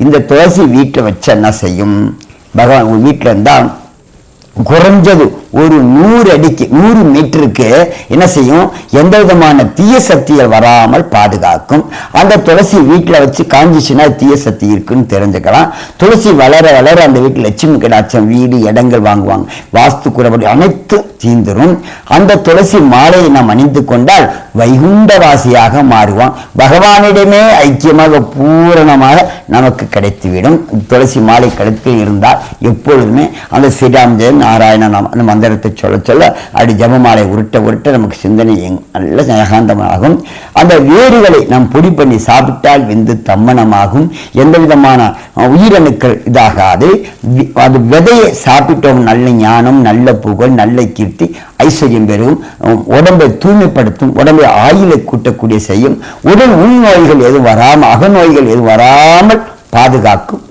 இந்த துளசி வீட்டில் வச்சு என்ன செய்யும்? பகவான் உங்கள் வீட்டில் இருந்தால் குறைஞ்சது ஒரு நூறு அடிக்கு நூறு மீட்டருக்கு என்ன செய்யும்? எந்த விதமான தீய சக்திகள் வராமல் பாதுகாக்கும். அந்த துளசி வீட்டில் வச்சு காஞ்சிச்சுன்னா தீய சக்தி இருக்குன்னு தெரிஞ்சுக்கலாம். துளசி வளர வளர அந்த வீட்டில் லட்சுமி கடாட்சம் வீடு இடங்கள் வாங்குவாங்க. வாஸ்து குறைபடி அனைத்து தீந்துரும். அந்த துளசி மாலையை நாம் அணிந்து கொண்டால் வைகுண்டவாசியாக மாறுவான். பகவானிடமே ஐக்கியமாக பூரணமாக நமக்கு கிடைத்துவிடும். துளசி மாலை கழுத்தில் இருந்தால் எப்பொழுதுமே அந்த ஸ்ரீராம் ஜெயம் நாராயண அந்த மந்திரத்தை சொல்ல சொல்ல அப்படி ஜபமாலை உருட்ட உருட்ட நமக்கு சிந்தனை நல்ல ஏகாந்தமாகும் அந்த வேர்களை நாம் பொடி பண்ணி சாப்பிட்டால் வெந்து தம்மனமாகும். எந்த விதமான உயிரணுக்கள் இதாகாது. அது விதையை சாப்பிட்டோம் நல்ல ஞானம் நல்ல புகழ் நல்ல கீர்த்தி ஐஸ்வர்யம் பெறும். உடம்பை தூய்மைப்படுத்தும் உடம்பை ஆயிலை கூட்டக்கூடிய செய்யும். உடல் உள்நோய்கள் எதுவும் வராமல் அகநோய்கள் எதுவும் வராமல் பாதுகாக்கும்.